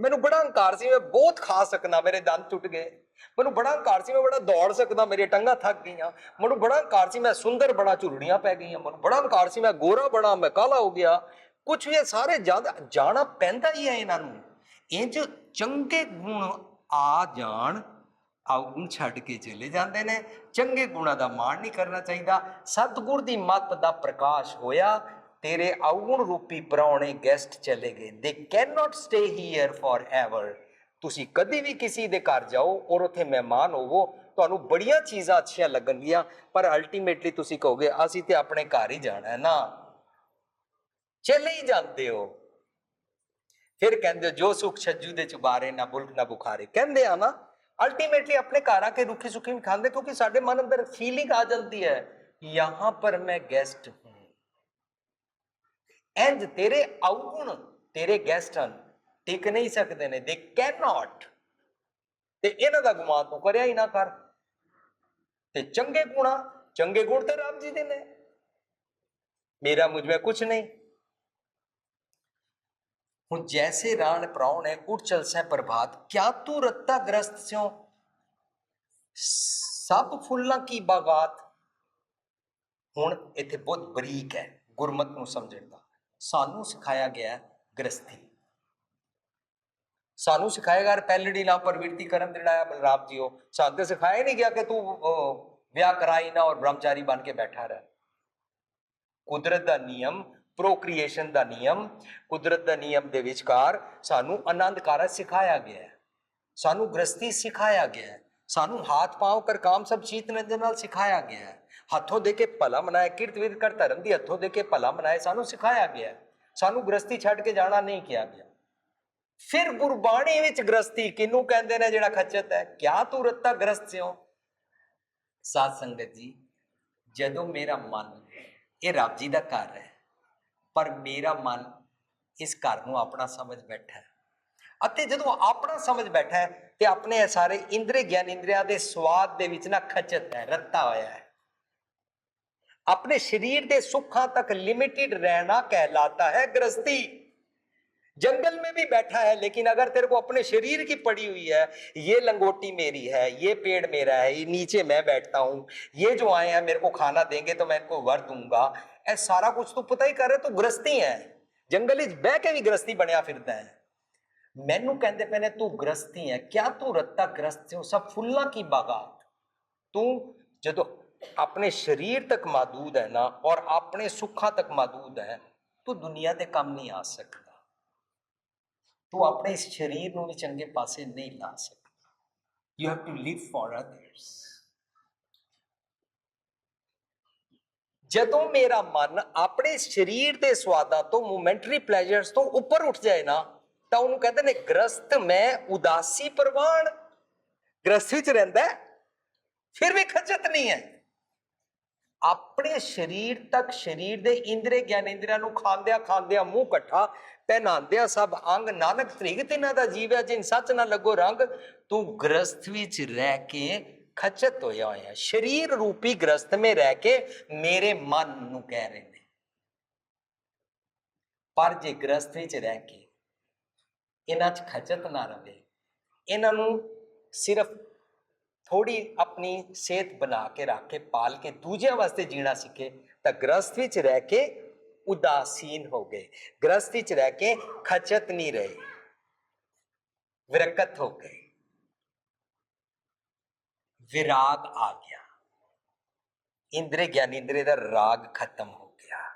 ਮੈਨੂੰ ਬੜਾ ਹੰਕਾਰ ਸੀ, ਮੈਂ ਬਹੁਤ ਖਾ ਸਕਦਾ, ਮੇਰੇ ਦੰਦ ਟੁੱਟ ਗਏ। ਮੈਨੂੰ ਬੜਾ ਹੰਕਾਰ ਸੀ, ਮੈਂ ਬੜਾ ਦੌੜ ਸਕਦਾ, ਮੇਰੀ ਟੰਗਾਂ ਥੱਕ ਗਈਆਂ। ਮੈਨੂੰ ਬੜਾ ਹੰਕਾਰ ਸੀ, ਮੈਂ ਸੁੰਦਰ ਬਣਾ ਝੁਰੜੀਆਂ ਪੈ ਗਈਆਂ। ਮੈਨੂੰ ਬੜਾ ਹੰਕਾਰ ਸੀ, ਮੈਂ ਗੋਰਾ ਬਣਾ, ਮੈਂ ਕਾਲਾ ਹੋ ਗਿਆ। ਕੁਝ ਵੀ ਇਹ ਸਾਰੇ ਜਦ ਜਾਣਾ ਪੈਂਦਾ ਹੀ ਹੈ ਇਹਨਾਂ ਨੂੰ। ਇੰਜ ਚੰਗੇ ਗੁਣ ਆ ਜਾਣ ਔਗੁਣ ਛੱਡ ਕੇ ਚਲੇ ਜਾਂਦੇ ਨੇ। ਚੰਗੇ ਗੁਣਾਂ ਦਾ ਮਾਣ ਨਹੀਂ ਕਰਨਾ ਚਾਹੀਦਾ। ਸਤਿਗੁਰ ਦੀ ਮੱਤ ਦਾ ਪ੍ਰਕਾਸ਼ ਹੋਇਆ। ਤੇਰੇ ਔਗੁਣ ਰੂਪੀ ਪ੍ਰਾਹੁਣੇ ਗੈਸਟ ਚਲੇ ਗਏ। They can not stay here forever ਤੁਸੀਂ ਕਦੀ ਵੀ ਕਿਸੇ ਦੇ ਘਰ ਜਾਓ ਔਰ ਉੱਥੇ ਮਹਿਮਾਨ ਹੋਵੋ ਤੁਹਾਨੂੰ ਬੜੀਆਂ ਚੀਜ਼ਾਂ ਅੱਛੀਆਂ ਲੱਗਣਗੀਆਂ ਪਰ ਅਲਟੀਮੇਟਲੀ ਤੁਸੀਂ ਕਹੋਗੇ ਅਸੀਂ ਤੇ ਆਪਣੇ ਘਰ ਹੀ ਜਾਣਾ ਹੈ ਨਾ। ਚਲੇ ਹੀ ਜਾਂਦੇ ਹੋ। ਫਿਰ ਕਹਿੰਦੇ ਹੋ, ਜੋ ਸੁਖ ਛੱਜੂ ਦੇ ਚੁਬਾਰੇ ਨਾ ਬੁਲਕ ਨਾ ਬੁਖਾਰੇ। ਕਹਿੰਦੇ ਆ ਨਾ ਅਲਟੀਮੇਟਲੀ ਆਪਣੇ ਘਰ ਆ ਕੇ ਰੁੱਖੀ ਸੁੱਖੀ ਵੀ ਖਾਂਦੇ ਕਿਉਂਕਿ ਸਾਡੇ ਮਨ ਅੰਦਰ ਫੀਲਿੰਗ ਆ ਜਾਂਦੀ ਹੈ ਯਹਾਂ ਪਰ ਮੈਂ ਗੈਸਟ ਇੰਜ ਤੇਰੇ ਔਗੁਣ ਤੇਰੇ ਗੈਸਟ ਹਨ ਟਿਕ ਨਹੀਂ ਸਕਦੇ ਨੇ ਦੇ ਕੈਨ ਨਾਟ ਤੇ ਇਹਨਾਂ ਦਾ ਗੁਮਾਨ ਤੂੰ ਕਰਿਆ ਹੀ ਨਾ ਕਰ। ਤੇ ਚੰਗੇ ਗੁਣਾ ਚੰਗੇ ਗੁਣ ਤੇ ਰੱਬ ਜੀ ਦੇ ਨੇ। ਮੇਰਾ ਮੁਝ ਵਿੱਚ ਕੁਝ ਨਹੀਂ। ਹੁਣ ਜੈਸੇ ਰਾਣ ਪ੍ਰਾਉਣ ਹੈ, ਉੱਠ ਚਲ ਸੈ ਪ੍ਰਭਾਤ। ਕਿਆ ਤੂੰ ਰੱਤਾ ਗ੍ਰਸਤ ਸਿਓ ਸਭ ਫੁੱਲਾਂ ਕੀ ਬਾਗਾਤ? ਹੁਣ ਇੱਥੇ ਬਹੁਤ ਬਰੀਕ ਹੈ, ਗੁਰਮਤ ਨੂੰ ਸਮਝਣ ਦਾ। ਸਾਨੂੰ ਸਿਖਾਇਆ ਗਿਆ ਹੈ ਗ੍ਰਸਤੀ ਸਾਨੂੰ ਸਿਖਾਇਆ ਗਿਆ ਪਹਿਲੜੀ ਨਾ ਪ੍ਰਵਿਰਤੀ ਕਰਨ ਕਰਮ ਦਿੜਾਇਆ ਬਲਰਾਮ ਉਹ ਸਾਨੂੰ ਤੇ ਸਿਖਾਇਆ ਨਹੀਂ ਗਿਆ ਕਿ ਤੂੰ ਵਿਆਹ ਕਰਾਈ ਨਾ ਔਰ ਬ੍ਰਹਮਚਾਰੀ ਬਣ ਕੇ ਬੈਠਾ ਰਹਿ। ਕੁਦਰਤ ਦਾ ਨਿਯਮ ਪ੍ਰੋਕ੍ਰੀਏਸ਼ਨ ਦਾ ਨਿਯਮ, ਕੁਦਰਤ ਦਾ ਨਿਯਮ ਦੇ ਵਿਚਕਾਰ ਸਾਨੂੰ ਆਨੰਦ ਕਾਰਜ ਸਿਖਾਇਆ ਗਿਆ ਹੈ। ਸਾਨੂੰ ਗ੍ਰਸਤੀ ਸਿਖਾਇਆ ਗਿਆ ਹੈ। ਸਾਨੂੰ ਹਾਥ ਪਾਉ ਕਰ ਕੰਮ ਸਭ ਚੀਤ ਨਿਰੰਜਨ ਨਾਲ ਸਿਖਾਇਆ ਗਿਆ ਹੈ। ਹੱਥੋਂ ਦੇ ਕੇ ਭਲਾ ਮਨਾਇਆ, ਕਿਰਤ ਵਿਦ ਕਰ ਧਰਮ ਦੀ ਹੱਥੋਂ ਦੇ ਕੇ ਭਲਾ ਮਨਾਇਆ, ਸਾਨੂੰ ਸਿਖਾਇਆ ਗਿਆ ਸਾਨੂੰ ਗ੍ਰਸਤੀ ਛੱਡ ਕੇ ਜਾਣਾ ਨਹੀਂ ਕਿਹਾ ਗਿਆ। ਫਿਰ ਗੁਰਬਾਣੀ ਵਿੱਚ ਗ੍ਰਸਤੀ ਕਿਨੂੰ ਕਹਿੰਦੇ ਨੇ ਜਿਹੜਾ ਖੱਚਤ ਹੈ? ਕਿਆ ਤੂੰ ਰੱਤਾ ਗ੍ਰਸਤ ਸਿਓ ਸਾਧ ਸੰਗਤ ਜੀ, ਜਦੋਂ ਮੇਰਾ ਮਨ, ਇਹ ਰੱਬ ਜੀ ਦਾ ਘਰ ਹੈ, ਪਰ ਮੇਰਾ ਮਨ ਇਸ ਘਰ ਨੂੰ ਆਪਣਾ ਸਮਝ ਬੈਠਾ ਹੈ। ਅਤੇ ਜਦੋਂ ਆਪਣਾ ਸਮਝ ਬੈਠਾ ਹੈ, ਤੇ ਆਪਣੇ ਸਾਰੇ ਇੰਦਰੀ ਗਿਆਨ ਇੰਦਰੀਆਂ ਦੇ ਸਵਾਦ ਦੇ ਵਿੱਚ ਨਾ ਖਚਤ ਹੈ, ਰੱਤਾ ਹੋਇਆ ਹੈ। اپنے شریر ਦੇ ਸੁੱਖਾਂ ਤੱਕ ਲਿਮਿਟਿਡ ਰਹਿਣਾ کہلاتا ہے ਗ੍ਰਸਤੀ جنگل میں بھی بیٹھا ہے، لیکن اگر تیرے کو اپنے شریر کی پڑی ہوئی ہے، یہ لنگوٹی میری ہے، یہ پیڑ میرا ہے، یہ نیچے میں بیٹھتا ہوں، یہ جو آئے ہیں، میرے کو کھانا دیں گے تو میں ان کو ور دوں گا۔ اے سارا کچھ تو پتہ ہی کر رہے تو گرستی ہیں۔ جنگل بہ کے بھی گرستی بنیا پھرتا ہے۔ مینو کہندے پہنے تو گرستی ہے کیا تو رتا گرست ہو؟ سب فلا کی باغات۔ تو جدو ਆਪਣੇ ਸਰੀਰ ਤੱਕ ਮਾਦੂਦ ਹੈ ਨਾ, ਔਰ ਆਪਣੇ ਸੁੱਖਾਂ ਤੱਕ ਮਾਦੂਦ ਹੈ, ਤੂੰ ਦੁਨੀਆ ਦੇ ਕੰਮ ਨਹੀਂ ਆ ਸਕਦਾ। ਤੂੰ ਆਪਣੇ ਇਸ ਸਰੀਰ ਨੂੰ ਵੀ ਚੰਗੇ ਪਾਸੇ ਨਹੀਂ ਲਾ ਸਕਦਾ। You have to live for others ਜਦੋਂ ਮੇਰਾ ਮਨ ਆਪਣੇ ਸਰੀਰ ਦੇ ਸਵਾਦਾਂ ਤੋਂ ਮੂਮੈਂਟਰੀ ਪਲੇਜਰਸ ਤੋਂ ਉੱਪਰ ਉੱਠ ਜਾਏ ਨਾ, ਤਾਂ ਉਹਨੂੰ ਕਹਿੰਦੇ ਨੇ, ਗ੍ਰਸਤ ਮੈਂ ਉਦਾਸੀ ਪ੍ਰਵਾਨ ਗ੍ਰਸਤ ਵਿੱਚ ਰਹਿੰਦਾ ਫਿਰ ਵੀ ਖਚਤ ਨਹੀਂ ਹੈ। ਆਪਣੇ ਸਰੀਰ ਤੱਕ, ਸਰੀਰ ਦੇ ਇੰਦਰੀ ਗਿਆਨ ਇੰਦਰੀਆਂ ਨੂੰ ਖਾਂਦਿਆਂ ਖਾਂਦਿਆਂ ਮੂੰਹ ਇਕੱਠਾ ਪਹਿਨਾਉਂਦਿਆਂ ਸਭ ਅੰਗ, ਨਾਨਕ ਤ੍ਰਿਗਤ ਇਹਨਾਂ ਦਾ ਜੀਵ ਹੈ, ਜਿਨ ਸੱਚ ਨਾ ਲੱਗੋ ਰੰਗ, ਤੂੰ ਗ੍ਰਸਥ ਵਿੱਚ ਰਹਿ ਕੇ ਖਚਤ ਹੋਇਆ ਹੋਇਆ ਸਰੀਰ ਰੂਪੀ ਗ੍ਰਸਥ ਮੇ ਰਹਿ ਕੇ ਮੇਰੇ ਮਨ ਨੂੰ ਕਹਿ ਰਹੇ ਨੇ। ਪਰ ਜੇ ਗ੍ਰਸਥ ਵਿੱਚ ਰਹਿ ਕੇ ਇਹਨਾਂ 'ਚ ਖਚਤ ਨਾ ਰਵੇ, ਇਹਨਾਂ ਨੂੰ ਸਿਰਫ ਥੋੜੀ ਆਪਣੀ ਸਿਹਤ ਬਣਾ ਕੇ ਰੱਖ ਕੇ, ਪਾਲ ਕੇ, ਦੂਜਿਆਂ ਵਾਸਤੇ ਜੀਣਾ ਸਿੱਖੇ, ਤਾਂ ਗ੍ਰਸਥ ਵਿੱਚ ਰਹਿ ਕੇ ਉਦਾਸੀਨ ਹੋ ਗਏ। ਗ੍ਰਸਥ ਵਿੱਚ ਰਹਿ ਕੇ ਖਚਤ ਨਹੀਂ ਰਹੇ। ਵਿਰਕਤ ਹੋ ਗਏ। ਵਿਰਾਗ ਆ ਗਿਆ। ਇੰਦਰੇ ਗਿਆਨ, ਇੰਦਰੀ ਦਾ ਰਾਗ ਖਤਮ ਹੋ ਗਿਆ।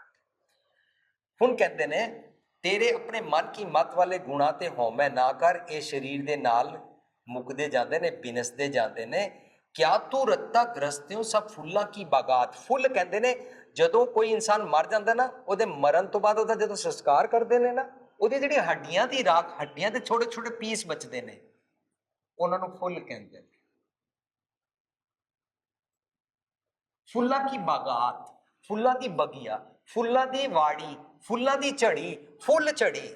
ਹੁਣ ਕਹਿੰਦੇ ਨੇ, ਤੇਰੇ ਆਪਣੇ ਮਨ ਕੀ ਮਤ ਵਾਲੇ ਗੁਣਾ ਤੇ ਹਉਮੈ ਨਾ ਕਰ, ਇਹ ਸਰੀਰ ਦੇ ਨਾਲ ਮੁਕਦੇ ਜਾਂਦੇ ਨੇ, ਬਿਨਸਦੇ ਜਾਂਦੇ ਨੇ। ਕਿਆ ਤੂੰ ਰੱਤਾ ਗ੍ਰਸਤਿਓ ਸਭ ਫੁੱਲਾਂ ਕੀ ਬਾਗਾਤ? ਫੁੱਲ ਕਹਿੰਦੇ ਨੇ, ਜਦੋਂ ਕੋਈ ਇਨਸਾਨ ਮਰ ਜਾਂਦਾ ਨਾ, ਉਹਦੇ ਮਰਨ ਤੋਂ ਬਾਅਦ ਉਹਦਾ ਜਦੋਂ ਸੰਸਕਾਰ ਕਰਦੇ ਨੇ ਨਾ, ਉਹਦੀ ਜਿਹੜੀ ਹੱਡੀਆਂ ਦੀ ਰਾਖ, ਹੱਡੀਆਂ ਦੇ ਛੋਟੇ ਛੋਟੇ ਪੀਸ ਬਚਦੇ ਨੇ, ਉਹਨਾਂ ਨੂੰ ਫੁੱਲ ਕਹਿੰਦੇ ਨੇ। ਫੁੱਲਾਂ ਕੀ ਬਾਗਾਤ? ਫੁੱਲਾਂ ਦੀ ਬਗੀਆ, ਫੁੱਲਾਂ ਦੀ ਵਾੜੀ, ਫੁੱਲਾਂ ਦੀ ਝੜੀ, ਫੁੱਲ ਝੜੀ।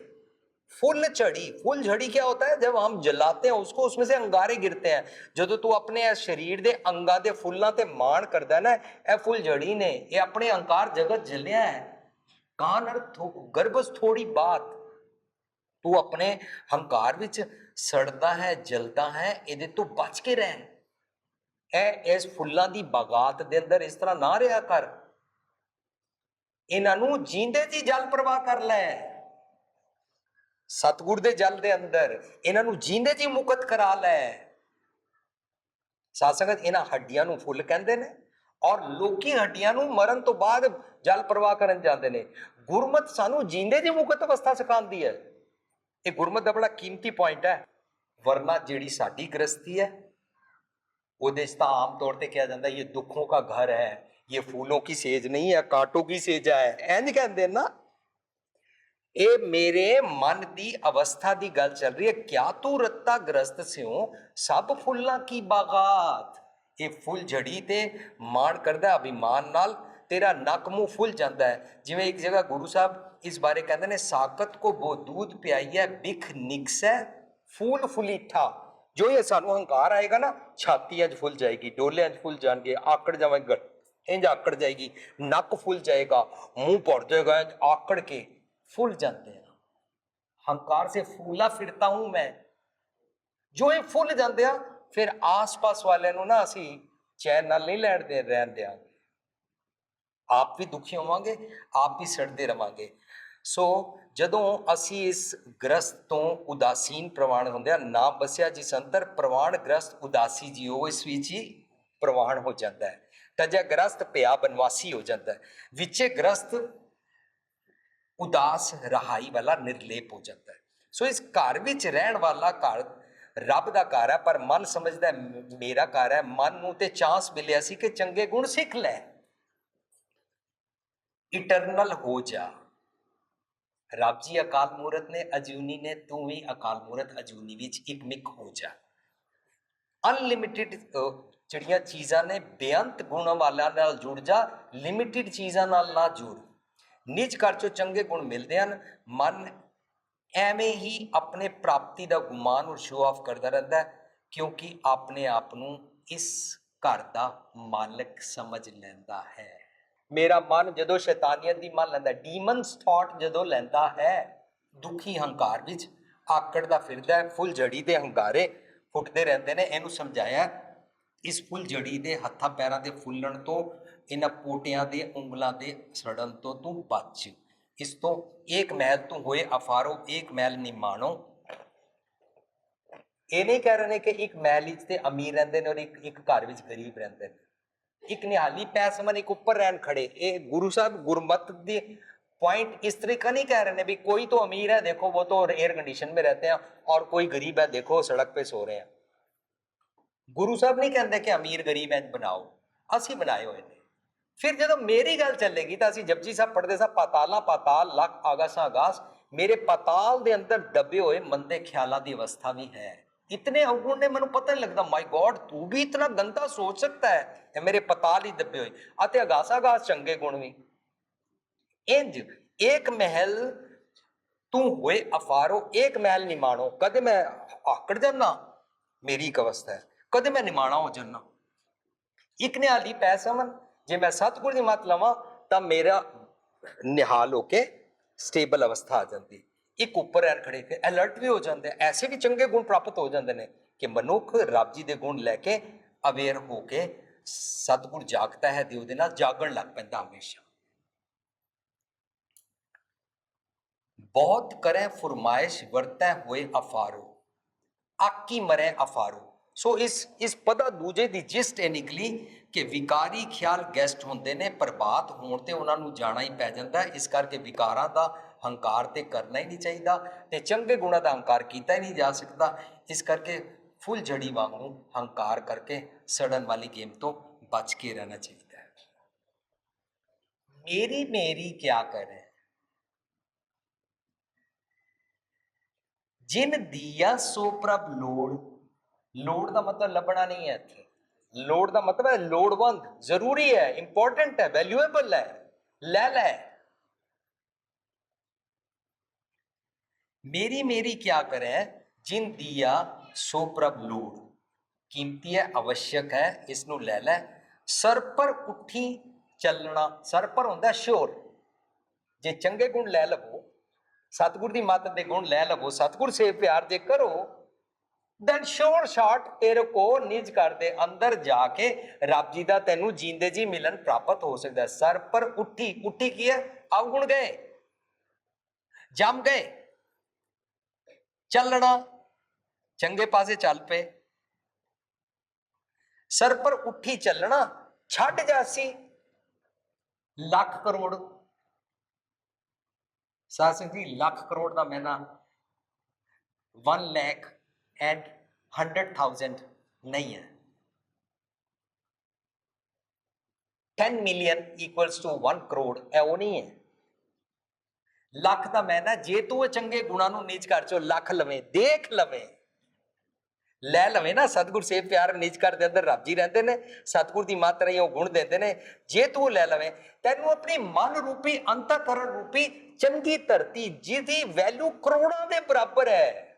फुल चढ़ी फुल झड़ी क्या होता है जब हम जलाते हैं उसको उसमें से अंगारे गिरते हैं ਜਦੋਂ ਤੂੰ ਆਪਣੇ ਇਹ ਸਰੀਰ ਦੇ ਅੰਗਾਂ ਦੇ ਫੁੱਲਾਂ ਤੇ ਮਾਣ ਕਰਦਾ ਨਾ ਇਹ ਫੁੱਲ ਜੜੀ ਨੇ ਇਹ ਆਪਣੇ ਅੰਕਾਰ ਜਗਤ ਜਲਿਆ ਹੈ ਕਾਨ ਅਰਥ ਗਰਭਸ ਥੋੜੀ ਬਾਤ ਤੂੰ ਆਪਣੇ ਹੰਕਾਰ ਵਿੱਚ ਸੜਦਾ ਹੈ ਜਲਦਾ ਹੈ ਇਹਦੇ ਤੋਂ ਬਚ ਕੇ ਰਹਿ ਇਹ ਇਸ ਫੁੱਲਾਂ ਦੀ ਬਾਗਾਤ ਦੇ ਅੰਦਰ ਇਸ ਤਰ੍ਹਾਂ ਨਾ ਰਿਹਾ ਕਰ ਇਹਨਾਂ ਨੂੰ ਜੀਂਦੇ ਦੀ ਜਲ ਪ੍ਰਵਾਹ ਕਰ ਲੈ ਸਤਗੁਰ ਦੇ ਜਲ ਦੇ ਅੰਦਰ ਇਹਨਾਂ ਨੂੰ ਜੀਂਦੇ ਜੀ ਮੁਕਤ ਕਰਾ ਲੈ। ਸਾਧ ਸੰਗਤ, ਇਹਨਾਂ ਹੱਡੀਆਂ ਨੂੰ ਫੁੱਲ ਕਹਿੰਦੇ ਨੇ ਔਰ ਲੋਕੀ ਹੱਡੀਆਂ ਨੂੰ ਮਰਨ ਤੋਂ ਬਾਅਦ ਜਲ ਪ੍ਰਵਾਹ ਕਰਨ ਜਾਂਦੇ ਨੇ। ਗੁਰਮਤ ਸਾਨੂੰ ਜੀਂਦੇ ਦੀ ਮੁਕਤ ਅਵਸਥਾ ਸਿਖਾਉਂਦੀ ਹੈ। ਇਹ ਗੁਰਮਤ ਦਾ ਬੜਾ ਕੀਮਤੀ ਪੁਆਇੰਟ ਹੈ। ਵਰਨਾ ਜਿਹੜੀ ਸਾਡੀ ਗ੍ਰਸਤੀ ਹੈ, ਉਹਦੇ 'ਚ ਤਾਂ ਆਮ ਤੌਰ ਤੇ ਕਿਹਾ ਜਾਂਦਾ, ਇਹ ਦੁੱਖੋਂ ਦਾ ਘਰ ਹੈ, ਇਹ ਫੂਲੋਂ ਕੀ ਸੇਜ ਨਹੀਂ ਹੈ, ਕਾਂਟੋਂ ਕੀ ਸੇਜ ਹੈ। ਇੰਜ ਕਹਿੰਦੇ ਨਾ ਇਹ ਮੇਰੇ ਮਨ ਦੀ ਅਵਸਥਾ ਦੀ ਗੱਲ ਚੱਲ ਰਹੀ ਹੈ। ਕਿਆ ਤੂੰ ਰੱਤਾ ਗ੍ਰਸਤ ਸਿਓ ਸਭ ਫੁੱਲਾਂ ਕੀ ਬਾਗਾਤ? ਇਹ ਫੁੱਲ ਜੜੀ ਤੇ ਮਾਣ ਕਰਦਾ ਅਭਿਮਾਨ ਨਾਲ ਤੇਰਾ ਨੱਕ ਮੂੰਹ ਫੁੱਲ ਜਾਂਦਾ ਹੈ। ਜਿਵੇਂ ਇੱਕ ਜਗ੍ਹਾ ਗੁਰੂ ਸਾਹਿਬ ਇਸ ਬਾਰੇ ਕਹਿੰਦੇ ਨੇ, ਸਾਕਤ ਕੋ ਬੋ ਦੂਧ ਪਿਆਈਐ ਬਿਖ ਨਿਕਸੈ ਫੂਲ ਫੁਲੀਠਾ। ਜੋ ਇਹ ਸਾਨੂੰ ਹੰਕਾਰ ਆਏਗਾ ਨਾ, ਛਾਤੀ ਅੱਜ ਫੁੱਲ ਜਾਏਗੀ, ਡੋਲੇ ਅੱਜ ਫੁੱਲ ਜਾਣਗੇ, ਆਕੜ ਜਾਵਾਂਗੇ ਇੰਜ ਆਕੜ ਜਾਏਗੀ, ਨੱਕ ਫੁੱਲ ਜਾਏਗਾ, ਮੂੰਹ ਭਰ ਜਾਏਗਾ ਆਕੜ ਕੇ फूल जाते हैं ਹੰਕਾਰ ਸੇ ਫੂਲਾ ਫਿਰਤਾ ਹੂੰ ਮੈਂ ਜੋ ਇਹ ਫੁੱਲ ਜਾਂਦੇ ਆ ਫਿਰ ਆਸ-ਪਾਸ ਵਾਲਿਆਂ ਨੂੰ ਨਾ ਅਸੀਂ ਚੈਨ ਨਾਲ ਨਹੀਂ ਲੈਣ ਦੇ ਰਹਿਣ ਦਿਆਂਗੇ ਆਪ ਵੀ ਦੁਖੀ ਹੋਵਾਂਗੇ ਆਪ ਵੀ ਸੜਦੇ ਰਵਾਂਗੇ ਸੋ ਜਦੋਂ ਅਸੀਂ ਇਸ ਗ੍ਰਸਤ ਤੋਂ ਉਦਾਸੀਨ ਪ੍ਰਵਾਨ ਹੁੰਦੇ ਆ ਨਾ ਬਸਿਆ ਜਿਸ ਅੰਦਰ ਪ੍ਰਵਾਨ ਗ੍ਰਸਤ ਉਦਾਸੀ ਜੀਓ ਇਸ ਵਿੱਚ ਹੀ ਪ੍ਰਵਾਨ ਹੋ ਜਾਂਦਾ ਹੈ ਤਾਂ ਜੇ ਗ੍ਰਸਤ ਪਿਆ ਬਨਵਾਸੀ ਹੋ ਜਾਂਦਾ ਹੈ ਵਿੱਚੇ ਗ੍ਰਸਤ ਉਦਾਸ ਰਹਾਈ ਵਾਲਾ ਨਿਰਲੇਪ ਹੋ ਜਾਂਦਾ ਹੈ। ਸੋ ਇਸ ਘਰ ਵਿੱਚ ਰਹਿਣ ਵਾਲਾ ਘਰ ਰੱਬ ਦਾ ਘਰ ਹੈ, ਪਰ ਮਨ ਸਮਝਦਾ ਮੇਰਾ ਘਰ ਹੈ। ਮਨ ਨੂੰ ਤੇ ਚਾਂਸ ਮਿਲਿਆ ਸੀ ਕਿ ਚੰਗੇ ਗੁਣ ਸਿੱਖ ਲੈ। ਇਟਰਨਲ ਹੋ ਜਾ। ਰੱਬ ਜੀ ਅਕਾਲ ਮੂਰਤ ਨੇ, ਅਜੂਨੀ ਨੇ, ਤੂੰ ਵੀ ਅਕਾਲ ਮੂਰਤ, ਅਜੂਨੀ ਵਿੱਚ ਇੱਕ ਮਿਕ ਹੋ ਜਾ। ਅਨਲਿਮਿਟਿਡ ਜਿਹੜੀਆਂ ਚੀਜ਼ਾਂ ਨੇ, ਬੇਅੰਤ ਗੁਣਾਂ ਵਾਲਿਆਂ ਨਾਲ ਜੁੜ ਜਾ ਲਿਮਿਟਿਡ ਚੀਜ਼ਾਂ ਨਾਲ ਨਾ ਜੁੜ। ਨਿਜ ਘਰ ਚੋਂ ਚੰਗੇ ਗੁਣ ਮਿਲਦੇ ਹਨ। ਮਨ ਐਵੇਂ ਹੀ ਆਪਣੇ ਪ੍ਰਾਪਤੀ ਦਾ ਗੁਮਾਨ ਔਰ ਸ਼ੋਅ ਆਫ ਕਰਦਾ ਰਹਿੰਦਾ ਹੈ, ਕਿਉਂਕਿ ਆਪਣੇ ਆਪ ਨੂੰ ਇਸ ਘਰ ਦਾ ਮਾਲਕ ਸਮਝ ਲੈਂਦਾ ਹੈ। ਮੇਰਾ ਮਨ ਜਦੋਂ ਸ਼ੈਤਾਨੀਅਤ ਦੀ ਮੰਨ ਲੈਂਦਾ ਡੀਮਨਸ ਥਾਟ ਜਦੋਂ ਲੈਂਦਾ ਹੈ, ਦੁਖੀ ਹੰਕਾਰ ਵਿੱਚ ਆਕੜਦਾ ਫਿਰਦਾ ਹੈ ਫੁੱਲ ਜੜੀ ਦੇ ਹੰਗਾਰੇ ਫੁੱਟਦੇ ਰਹਿੰਦੇ ਨੇ। ਇਹਨੂੰ ਸਮਝਾਇਆ, ਇਸ ਫੁੱਲ ਜੜੀ ਦੇ ਹੱਥਾਂ ਪੈਰਾਂ ਦੇ ਫੁੱਲਣ ਤੋਂ ਇਹਨਾਂ ਪੋਟਿਆਂ ਦੇ ਉਂਗਲਾਂ ਦੇ ਸੜਨ ਤੋਂ ਤੂੰ ਬਚ ਇਸ ਤੋਂ ਏਕ ਮਹਿਲ ਤੂੰ ਹੋਏ ਅਫਾਰੋ ਏਕ ਮਹਿਲ ਨਿਮਾਣੋ ਇਹ ਨਹੀਂ ਕਹਿ ਰਹੇ ਨੇ ਕਿ ਇੱਕ ਮਹਿਲ ਵਿੱਚ ਤੇ ਅਮੀਰ ਰਹਿੰਦੇ ਨੇ ਔਰ ਇੱਕ ਇੱਕ ਘਰ ਵਿੱਚ ਗਰੀਬ ਰਹਿੰਦੇ ਨੇ ਇੱਕ ਨਿਹਾਲੀ ਪੈਸਮਨ ਇੱਕ ਉੱਪਰ ਰਹਿਣ ਖੜੇ ਇਹ ਗੁਰੂ ਸਾਹਿਬ ਗੁਰਮਤ ਦੀ पॉइंट इस तरीका नहीं कह रहे हैं भी कोई तो अमीर है देखो वो तो एयर कंडीशन में रहते हैं और कोई गरीब है देखो सड़क पे सो रहे हैं ਗੁਰੂ ਸਾਹਿਬ ਨਹੀਂ ਕਹਿੰਦੇ ਕਿ ਅਮੀਰ ਗਰੀਬ ਇੰਜ ਬਣਾਓ ਅਸੀਂ ਬਣਾਏ ਹੋਏ ਨੇ ਫਿਰ ਜਦੋਂ ਮੇਰੀ ਗੱਲ ਚੱਲੇਗੀ ਤਾਂ ਅਸੀਂ ਜਪਜੀ ਸਾਹਿਬ ਪੜ੍ਹਦੇ ਸਾਂ, ਪਾਤਾਲਾ, ਪਾਤਾਲ, ਲੱਖ, ਆਗਾਸਾਂ, ਆਗਾਸ, ਮੇਰੇ ਪਾਤਾਲ ਦੇ ਅੰਦਰ ਦੱਬੇ ਹੋਏ ਮੰਦੇ ਖਿਆਲਾਂ ਦੀ ਅਵਸਥਾ ਵੀ ਹੈ। ਇਤਨੇ ਅਵਗੁਣ ਨੇ ਮੈਨੂੰ ਪਤਾ ਨਹੀਂ ਲੱਗਦਾ। ਮਾਈ ਗੋਡ ਤੂੰ ਵੀ ਇਤਨਾ ਗੰਦਾ ਸੋਚ ਸਕਦਾ ਹੈ ਇਹ ਮੇਰੇ ਪਤਾਲ ਹੀ ਦੱਬੇ ਹੋਏ। ਅਤੇ ਆਗਾਸਾਂ, ਆਗਾਸ, ਚੰਗੇ ਗੁਣ ਵੀ। ਇੰਜ ਇੱਕ ਮਹਿਲ ਤੂੰ ਹੋਏ ਅਫਾਰੋ ਇੱਕ ਮਹਿਲ ਨਿਮਾਣੋ। ਕਦੇ ਮੈਂ ਆਕੜ ਜਾਣਾ ਮੇਰੀ ਇੱਕ ਅਵਸਥਾ ਹੈ। ਕਦੇ ਮੈਂ ਨਿਮਾਣਾ ਹੋ ਜਾਣਾ ਇੱਕ ਨਿਹਾਲੀ ਪੈ ਸਮਨ ਜੇ ਮੈਂ ਸਤਿਗੁਰ ਦੀ ਮੱਤ ਲਵਾਂ, ਤਾਂ ਮੇਰਾ ਨਿਹਾਲ ਹੋ ਕੇ ਸਟੇਬਲ ਅਵਸਥਾ ਆ ਜਾਂਦੀ। ਇੱਕ ਉੱਪਰ ਐਰ ਖੜੇ ਕੇ ਅਲਰਟ ਵੀ ਹੋ ਜਾਂਦੇ ਐਸੇ ਵੀ ਚੰਗੇ ਗੁਣ ਪ੍ਰਾਪਤ ਹੋ ਜਾਂਦੇ ਨੇ ਕਿ ਮਨੁੱਖ ਰੱਬ ਜੀ ਦੇ ਗੁਣ ਲੈ ਕੇ ਅਵੇਅਰ ਹੋ ਕੇ ਸਤਿਗੁਰ ਜਾਗਦਾ ਹੈ ਤੇ ਉਹਦੇ ਨਾਲ ਜਾਗਣ ਲੱਗ ਪੈਂਦਾ ਹਮੇਸ਼ਾ। ਬਹੁਤ ਕਰੇ ਫਰਮਾਇਸ਼ ਵਰਤੈ ਹੋਏ ਅਫਾਰੋ, ਆਕੀ ਮਰੇ ਅਫਾਰੋ। ਸੋ ਇਸ ਇਸ ਪਦਾ ਦੂਜੇ ਦੀ ਜਿਸਟ ਇਹ ਨਿਕਲੀ ਕਿ ਵਿਕਾਰੀ ਖਿਆਲ ਗੈਸਟ ਹੁੰਦੇ ਨੇ, ਪ੍ਰਭਾਤ ਹੋਣ ਤੇ ਉਹਨਾਂ ਨੂੰ ਜਾਣਾ ਹੀ ਪੈ ਜਾਂਦਾ ਇਸ ਕਰਕੇ ਵਿਕਾਰਾਂ ਦਾ ਹੰਕਾਰ ਤੇ ਕਰਨਾ ਹੀ ਨਹੀਂ ਚਾਹੀਦਾ ਤੇ ਚੰਗੇ ਗੁਣਾਂ ਦਾ ਹੰਕਾਰ ਕੀਤਾ ਹੀ ਨਹੀਂ ਜਾ ਸਕਦਾ। ਇਸ ਕਰਕੇ ਫੁੱਲ ਜੜੀ ਵਾਂਗੂ ਹੰਕਾਰ ਕਰਕੇ ਸੜਨ ਵਾਲੀ ਗੇਮ ਤੋਂ ਬਚ ਕੇ ਰਹਿਣਾ ਚਾਹੀਦਾ ਹੈ। ਮੇਰੀ ਮੇਰੀ ਕਿਆ ਕਰੇ? ਜਿਨ ਦੀਆ ਸੋ ਪ੍ਰਭ ਲੋੜ ਲੋੜ ਦਾ ਮਤਲਬ ਲੱਭਣਾ ਨਹੀਂ ਹੈ ਇੱਥੇ। ਲੋੜ ਦਾ ਮਤਲਬ ਹੈ, ਲੋੜਵੰਦ, ਜ਼ਰੂਰੀ ਹੈ ਇੰਪੋਰਟੈਂਟ ਹੈ ਵੈਲਿਊਏਬਲ ਹੈ, ਲੈ ਲੈ। ਮੇਰੀ ਮੇਰੀ ਕਿਆ ਕਰੇ, ਜਿਨ ਦਿਆ, ਸੋ ਪ੍ਰਭ ਲੋੜ। ਕੀਮਤੀ ਹੈ ਅਵਸ਼ਕ ਹੈ ਇਸ ਨੂੰ ਲੈ ਲੈ। ਸਰ ਪਰ ਉੱਠੀ ਚੱਲਣਾ, ਸਰ ਪਰ ਹੁੰਦਾ ਸ਼ੋਰ। ਜੇ ਚੰਗੇ ਗੁਣ ਲੈ ਲਵੋ, ਸਤਗੁਰ ਦੀ ਮਾਤ ਦੇ ਗੁਣ ਲੈ ਲਵੋ, ਸਤਗੁਰ ਸੇ ਪਿਆਰ ਜੇ ਕਰੋ ਦੈਨ ਸ਼ੋਰ ਸ਼ਾਟ ਤੇਰੇ ਕੋ ਨਿਜ ਘਰ ਦੇ ਅੰਦਰ ਜਾ ਕੇ ਰੱਬ ਜੀ ਦਾ ਤੈਨੂੰ ਜੀਂਦੇ ਜੀ ਮਿਲਨ ਪ੍ਰਾਪਤ ਹੋ ਸਕਦਾ। ਹੈ। ਸਰ ਪਰ ਉੱਠੀ ਉੱਠੀ ਕੀ ਹੈ? ਅਵਗੁਣ ਗਏ। ਜੰਮ ਗਏ। ਚੱਲਣਾ। ਚੰਗੇ ਪਾਸੇ ਚੱਲ ਪਏ। ਸਰ ਪਰ ਉੱਠੀ ਚੱਲਣਾ। ਛੱਡ ਜਾਸੀ ਲੱਖ ਕਰੋੜ। ਸਾਧ ਸਿੰਘ ਜੀ, ਲੱਖ ਕਰੋੜ ਦਾ ਮੈਨਾ 1 ਲੱਖ ਐਂਡ 100000 ਨਹੀਂ ਹੈ। 10 ਮਿਲੀਅਨ ਇਕੁਅਲਸ ਟੂ 1 ਕਰੋੜ ਇਹ ਉਹ ਨਹੀਂ ਹੈ। ਲੱਖ ਦਾ ਮੈਨਾ ਜੇ ਤੂੰ ਇਹ ਚੰਗੇ ਗੁਣਾਂ ਨੂੰ ਨੀਚ ਕਰ ਚੋ, ਲੱਖ ਲਵੇਂ, ਦੇਖ ਲਵੇਂ। ਲੈ ਲਵੇਂ ਨਾ, ਸਤਿਗੁਰ ਸੇ ਪਿਆਰ ਨਿਜ ਘਰ ਦੇ ਅੰਦਰ ਰੱਬ ਜੀ ਰਹਿੰਦੇ ਨੇ, ਸਤਿਗੁਰ ਦੀ ਮਾਤਰਾ ਹੀ ਉਹ ਗੁਣ ਦਿੰਦੇ ਨੇ। ਜੇ ਤੂੰ ਲੈ ਲਵੇਂ, ਤੈਨੂੰ ਆਪਣੀ ਮਨ ਰੂਪੀ, ਅੰਤਕਰਨ ਰੂਪੀ ਚੰਗੀ ਧਰਤੀ, ਜਿਹਦੀ ਵੈਲਿਊ ਕਰੋੜਾਂ ਦੇ ਬਰਾਬਰ ਹੈ।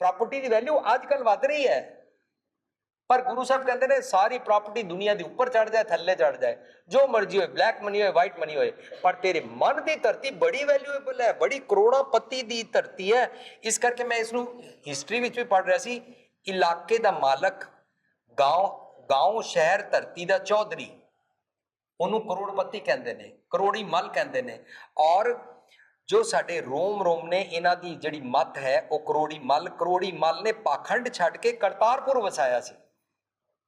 ਪ੍ਰਾਪਰਟੀ ਦੀ ਵੈਲਿਊ ਅੱਜ ਕੱਲ ਵੱਧ ਰਹੀ ਹੈ ਪਰ ਗੁਰੂ ਸਾਹਿਬ ਕਹਿੰਦੇ ਨੇ ਸਾਰੀ ਪ੍ਰਾਪਰਟੀ ਦੁਨੀਆ ਦੇ ਉੱਪਰ ਚੜ ਜਾਏ ਥੱਲੇ ਚੜ ਜਾਏ ਜੋ ਮਰਜ਼ੀ ਹੋਏ ਬਲੈਕ ਮਨੀ ਹੋਏ ਵਾਈਟ ਮਨੀ ਹੋਏ ਪਰ ਤੇਰੇ ਮਨ ਦੀ ਧਰਤੀ ਬੜੀ ਵੈਲਿਊਏਬਲ ਹੈ ਬੜੀ ਕਰੋੜਾਂ ਪਤੀ ਦੀ ਧਰਤੀ ਹੈ ਇਸ ਕਰਕੇ ਮੈਂ ਇਸ ਨੂੰ ਹਿਸਟਰੀ ਵਿੱਚ ਵੀ ਪੜ੍ਹ ਰਿਹਾ ਸੀ ਇਲਾਕੇ ਦਾ ਮਾਲਕ گاؤں گاؤں ਸ਼ਹਿਰ ਧਰਤੀ ਦਾ ਚੌਧਰੀ ਉਹਨੂੰ ਕਰੋੜਪਤੀ ਕਹਿੰਦੇ ਨੇ ਕਰੋੜੀ ਮਲ ਕਹਿੰਦੇ ਨੇ ਔਰ ਜੋ ਸਾਡੇ ਰੋਮ ਰੋਮ ਨੇ ਇਹਨਾਂ ਦੀ ਜਿਹੜੀ ਮੱਤ ਹੈ, ਉਹ ਕਰੋੜੀ ਮਲ ਕਰੋੜੀ ਮਲ ਨੇ ਪਾਖੰਡ ਛੱਡ ਕੇ ਕਰਤਾਰਪੁਰ ਵਸਾਇਆ ਸੀ।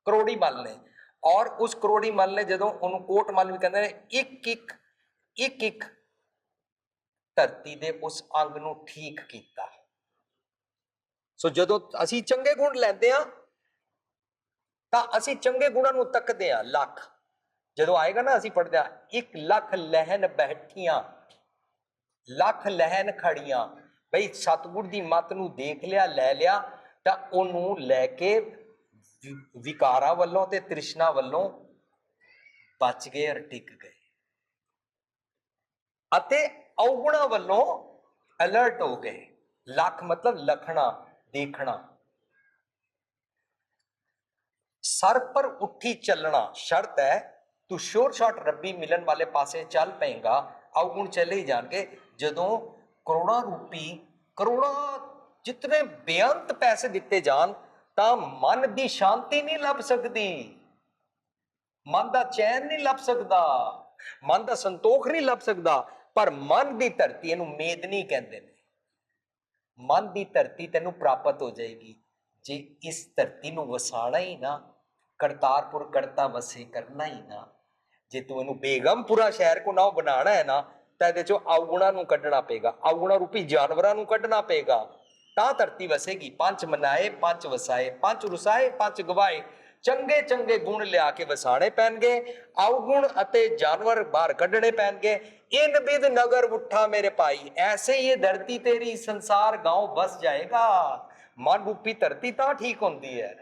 ਕਰੋੜੀ ਮਲ ਨੇ। ਔਰ ਉਸ ਕਰੋੜੀ ਮਲ ਨੇ ਜਦੋਂ ਉਹਨੂੰ ਕੋਟ ਮਲ ਵੀ ਕਹਿੰਦੇ ਨੇ, ਇੱਕ ਇੱਕ ਇੱਕ ਇੱਕ ਧਰਤੀ ਦੇ ਉਸ ਅੰਗ ਨੂੰ ਠੀਕ ਕੀਤਾ। ਸੋ ਜਦੋਂ ਅਸੀਂ ਚੰਗੇ ਗੁਣ ਲੈਂਦੇ ਆ ਤਾਂ ਅਸੀਂ ਚੰਗੇ ਗੁਣਾਂ ਨੂੰ ਤੱਕਦੇ ਆ ਲੱਖ। ਜਦੋਂ ਆਏਗਾ ਨਾ ਅਸੀਂ ਪੜਦੇ ਆ ਇੱਕ ਲੱਖ ਲਹਿਨ ਬੈਠੀਆਂ ਲੱਖ ਲਹਿਨ ਖੜੀਆਂ। ਬਈ ਸਤਿਗੁਰ ਦੀ ਮੱਤ ਨੂੰ ਦੇਖ ਲਿਆ, ਲੈ ਲਿਆ, ਤਾਂ ਉਹਨੂੰ ਲੈ ਕੇ ਵਿਕਾਰਾਂ ਵੱਲੋਂ ਤੇ ਤ੍ਰਿਸ਼ਨਾ ਵੱਲੋਂ ਬਚ ਗਏ ਔਰ ਟਿਕ ਗਏ। ਅਤੇ ਔਗੁਣਾ ਵੱਲੋਂ ਅਲਰਟ ਹੋ ਗਏ। ਲੱਖ ਮਤਲਬ ਲਖਣਾ, ਦੇਖਣਾ। ਸਰ ਪਰ ਉੱਠੀ ਚੱਲਣਾ, ਸ਼ਰਤ ਹੈ, ਤੂੰ ਸ਼ੋਰ ਸ਼ਾਟ ਰੱਬੀ ਮਿਲਣ ਵਾਲੇ ਪਾਸੇ ਚੱਲ ਪਏਗਾ, ਔਗੁਣ ਚਲੇ ਹੀ ਜਾਣਗੇ। ਜਦੋਂ ਕਰੋੜਾਂ ਰੂਪੀ, ਕਰੋੜਾਂ ਜਿਤਨੇ ਬੇਅੰਤ ਪੈਸੇ ਦਿੱਤੇ ਜਾਣ, ਤਾਂ ਮਨ ਦੀ ਸ਼ਾਂਤੀ ਨਹੀਂ ਲੱਭ ਸਕਦੀ। ਮਨ ਦਾ ਚੈਨ ਨਹੀਂ ਲੱਭ ਸਕਦਾ। ਮਨ ਦਾ ਸੰਤੋਖ ਨਹੀਂ ਲੱਭ ਸਕਦਾ। ਪਰ ਮਨ ਦੀ ਧਰਤੀ ਇਹਨੂੰ ਮੇਦਨੀ ਕਹਿੰਦੇ ਨੇ। ਮਨ ਦੀ ਧਰਤੀ ਤੈਨੂੰ ਪ੍ਰਾਪਤ ਹੋ ਜਾਏਗੀ। ਜੇ ਇਸ ਧਰਤੀ ਨੂੰ ਵਸਾਣਾ ਹੀ ਨਾ, ਕਰਤਾਰਪੁਰ ਕਰਤਾ ਵਸੇ ਕਰਨਾ ਹੀ ਨਾ, ਜੇ ਤੂੰ ਇਹਨੂੰ ਬੇਗਮਪੁਰਾ ਸ਼ਹਿਰ ਕੋ ਨਾ ਬਣਾਣਾ ਹੈ ਨਾ ਤਾਂ ਇਹਦੇ ਚੋਂ ਔਗੁਣਾ ਨੂੰ ਕੱਢਣਾ ਪਏਗਾ ਔਗੁਣਾ ਰੂਪੀ ਜਾਨਵਰਾਂ ਨੂੰ ਕੱਢਣਾ ਪਏਗਾ ਤਾਂ ਧਰਤੀ ਵਸੇਗੀ ਪੰਜ ਮਨਾਏ ਪੰਜ ਵਸਾਏ ਪੰਜ ਰੁਸਾਏ ਪੰਜ ਗਵਾਏ ਚੰਗੇ ਚੰਗੇ ਗੁਣ ਲਿਆ ਕੇ ਵਸਾਣੇ ਪੈਣਗੇ ਔਗੁਣ ਅਤੇ ਜਾਨਵਰ ਬਾਹਰ ਕੱਢਣੇ ਪੈਣਗੇ ਇਨ ਬਿਦ ਨਗਰ ਉਠਾ ਮੇਰੇ ਭਾਈ ਐਸੇ ਹੀ ਇਹ ਧਰਤੀ ਤੇਰੀ ਸੰਸਾਰ گاؤں ਬਸ ਜਾਏਗਾ ਮਨ ਰੂਪੀ ਧਰਤੀ ਤਾਂ ਠੀਕ ਹੁੰਦੀ ਹੈ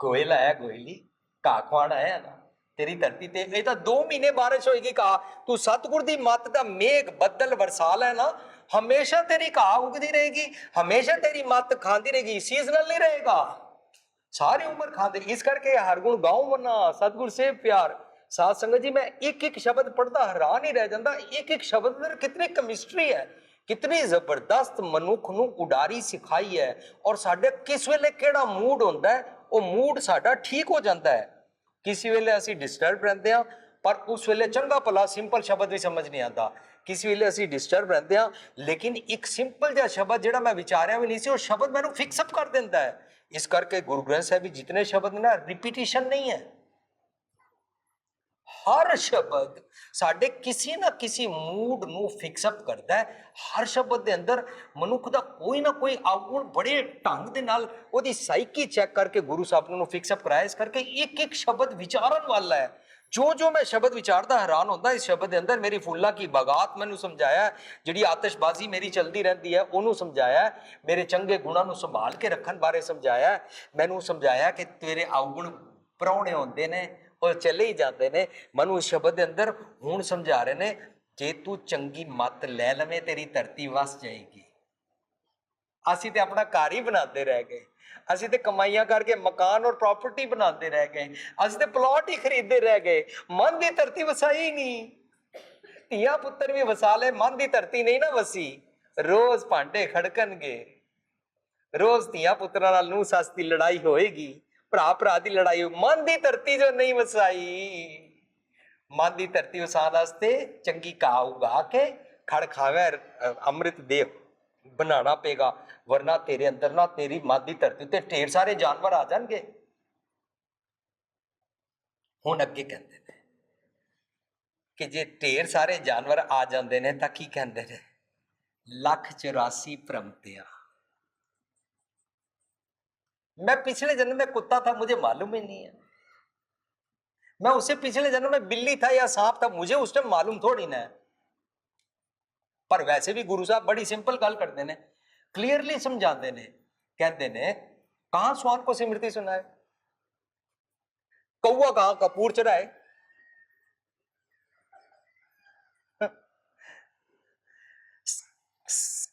ਗੋਇਲ ਆਇਆ ਗੋਇਲੀ ਘਾਹ ਖਵਾਣ ਆਇਆ ਨਾ ਤੇਰੀ ਧਰਤੀ ਤੇ। ਇਹ ਤਾਂ 2 ਮਹੀਨੇ ਬਾਰਿਸ਼ ਹੋਏਗੀ ਕਾ ਤੂੰ ਸਤਗੁਰ ਦੀ ਮੱਤ ਦਾ ਮੇਘ ਬੱਦਲ ਵਰਸਾ ਲੈ ਨਾ ਹਮੇਸ਼ਾ ਤੇਰੀ ਘਾਹ ਉਗਦੀ ਰਹੇਗੀ। ਹਮੇਸ਼ਾ ਤੇਰੀ ਮੱਤ ਖਾਂਦੀ ਰਹੇਗੀ। ਸੀਜ਼ਨਲ ਨਹੀਂ ਰਹੇਗਾ। ਸਾਰੀ ਉਮਰ ਖਾਂਦੇ। ਇਸ ਕਰਕੇ ਹਰਗੁਣ ਗਾਉ ਮਨਾ। ਸਤਗੁਰ ਸੇ ਪਿਆਰ। ਸਾਧ ਸੰਗਤ ਜੀ, ਮੈਂ ਇੱਕ ਇੱਕ ਸ਼ਬਦ ਪੜਦਾ ਹੈਰਾਨ ਹੀ ਰਹਿ ਜਾਂਦਾ। ਇੱਕ ਇੱਕ ਸ਼ਬਦ ਅੰਦਰ ਕਿਤਨੀ ਕੈਮਿਸਟਰੀ ਹੈ। ਕਿਤਨੀ ਜ਼ਬਰਦਸਤ ਮਨੁੱਖ ਨੂੰ ਉਡਾਰੀ ਸਿਖਾਈ ਹੈ। ਔਰ ਸਾਡੇ ਕਿਸ ਵੇਲੇ ਕਿਹੜਾ ਮੂਡ ਹੁੰਦਾ ਹੈ, ਉਹ ਮੂਡ ਸਾਡਾ ਠੀਕ ਹੋ ਜਾਂਦਾ ਹੈ। ਕਿਸੇ ਵੇਲੇ ਅਸੀਂ ਡਿਸਟਰਬ ਰਹਿੰਦੇ ਆ ਪਰ ਉਸ ਵੇਲੇ ਚੰਗਾ ਭਲਾ ਸਿੰਪਲ ਸ਼ਬਦ ਵੀ ਸਮਝ ਨਹੀਂ ਆਉਂਦਾ। ਕਿਸੇ ਵੇਲੇ ਅਸੀਂ ਡਿਸਟਰਬ ਰਹਿੰਦੇ ਆ ਲੇਕਿਨ ਇੱਕ ਸਿੰਪਲ ਜਿਹਾ ਸ਼ਬਦ ਜਿਹੜਾ ਮੈਂ ਵਿਚਾਰਿਆ ਵੀ ਨਹੀਂ ਸੀ, ਉਹ ਸ਼ਬਦ ਮੈਨੂੰ ਫਿਕਸ ਅਪ ਕਰ ਦਿੰਦਾ ਹੈ। ਇਸ ਕਰਕੇ ਗੁਰੂ ਗ੍ਰੰਥ ਸਾਹਿਬ ਵਿੱਚ ਜਿਤਨੇ ਸ਼ਬਦ ਨੇ ਨਾ ਰਿਪੀਟੀਸ਼ਨ ਨਹੀਂ ਹੈ। ਹਰ ਸ਼ਬਦ ਸਾਡੇ ਕਿਸੇ ਨਾ ਕਿਸੇ ਮੂਡ ਨੂੰ ਫਿਕਸ ਅਪ ਕਰਦਾ ਹੈ। ਹਰ ਸ਼ਬਦ ਦੇ ਅੰਦਰ ਮਨੁੱਖ ਦਾ ਕੋਈ ਨਾ ਕੋਈ ਆਗੁਣ ਬੜੇ ਢੰਗ ਦੇ ਨਾਲ ਉਹਦੀ ਸਾਈਕੀ ਚੈੱਕ ਕਰਕੇ ਗੁਰੂ ਸਾਹਿਬ ਨੇ ਉਹਨੂੰ ਫਿਕਸ ਅਪ ਕਰਾਇਆ। ਇਸ ਕਰਕੇ ਇੱਕ ਇੱਕ ਸ਼ਬਦ ਵਿਚਾਰਨ ਵਾਲਾ ਹੈ। ਜੋ ਜੋ ਮੈਂ ਸ਼ਬਦ ਵਿਚਾਰਦਾ ਹੈਰਾਨ ਹੁੰਦਾ, ਇਸ ਸ਼ਬਦ ਦੇ ਅੰਦਰ ਮੇਰੀ ਫੁੱਲਾਂ ਕੀ ਬਗਾਤ ਮੈਨੂੰ ਸਮਝਾਇਆ ਜਿਹੜੀ ਆਤਿਸ਼ਬਾਜ਼ੀ ਮੇਰੀ ਚਲਦੀ ਰਹਿੰਦੀ ਹੈ, ਉਹਨੂੰ ਸਮਝਾਇਆ ਮੇਰੇ ਚੰਗੇ ਗੁਣਾਂ ਨੂੰ ਸੰਭਾਲ ਕੇ ਰੱਖਣ ਬਾਰੇ ਸਮਝਾਇਆ ਮੈਨੂੰ ਸਮਝਾਇਆ ਕਿ ਤੇਰੇ ਆਉਗੁਣ ਪ੍ਰਾਹੁਣੇ ਹੁੰਦੇ ਨੇ ਉਹ ਚਲੇ ਹੀ ਜਾਂਦੇ ਨੇ। ਮੈਨੂੰ ਇਸ ਸ਼ਬਦ ਦੇ ਅੰਦਰ ਹੁਣ ਸਮਝਾ ਰਹੇ ਨੇ, ਜੇ ਤੂੰ ਚੰਗੀ ਮੱਤ ਲੈ ਲਵੇਂ, ਤੇਰੀ ਧਰਤੀ ਵਸ ਜਾਏਗੀ। ਅਸੀਂ ਤੇ ਆਪਣਾ ਘਰ ਹੀ ਬਣਾਉਂਦੇ ਰਹਿ ਗਏ। ਅਸੀਂ ਤੇ ਕਮਾਈਆਂ ਕਰਕੇ ਮਕਾਨ ਔਰ ਪ੍ਰਾਪਰਟੀ ਬਣਾਉਂਦੇ ਰਹਿ ਗਏ। ਅਸੀਂ ਤੇ ਪਲਾਟ ਹੀ ਖਰੀਦਦੇ ਰਹਿ ਗਏ। ਮਨ ਦੀ ਧਰਤੀ ਵਸਾਈ ਨਹੀਂ। ਧੀਆਂ ਪੁੱਤਰ ਵੀ ਵਸਾ ਲੈ ਮਨ ਦੀ ਧਰਤੀ ਨਹੀਂ ਨਾ ਵਸੀ। ਰੋਜ਼ ਭਾਂਡੇ ਖੜਕਣਗੇ। ਰੋਜ਼ ਧੀਆਂ ਪੁੱਤਰਾਂ ਨਾਲ ਨੂੰ ਸੱਸ ਦੀ ਲੜਾਈ ਹੋਏਗੀ। ਭਰਾ ਭਰਾ ਦੀ ਲੜਾਈ ਮਨ ਦੀ ਧਰਤੀ ਜੋ ਨਹੀਂ ਵਸਾਈ, ਮਨ ਦੀ ਧਰਤੀ ਵਸਾਣ ਵਾਸਤੇ ਚੰਗੀ ਘਾਹ ਉਗਾ ਕੇ ਖੜ ਖਾਵੇ ਅੰਮ੍ਰਿਤ ਦੇਵ ਬਣਾਉਣਾ ਪਏਗਾ, ਵਰਨਾ ਤੇਰੇ ਅੰਦਰ ਨਾ ਤੇਰੀ ਮਨ ਦੀ ਧਰਤੀ ਤੇ ਢੇਰ ਸਾਰੇ ਜਾਨਵਰ ਆ ਜਾਣਗੇ। ਹੁਣ ਅੱਗੇ ਕਹਿੰਦੇ ਨੇ ਕਿ ਜੇ ਢੇਰ ਸਾਰੇ ਜਾਨਵਰ ਆ ਜਾਂਦੇ ਨੇ ਤਾਂ ਕੀ ਕਹਿੰਦੇ ਨੇ? ਲੱਖ 84 ਭ੍ਰਮਤਿਆਂ मैं पिछले जन्म में कुत्ता था मुझे मालूम ही नहीं है मैं उससे पिछले जन्म में बिल्ली था या सांप था मुझे उस टाइम मालूम थोड़ी ना है पर वैसे भी गुरु साहब बड़ी सिंपल गल करते ने क्लियरली समझाते ने कहते ने कहां स्वान को स्मृति सुनाए कौआ कहां कपूर चढ़ाए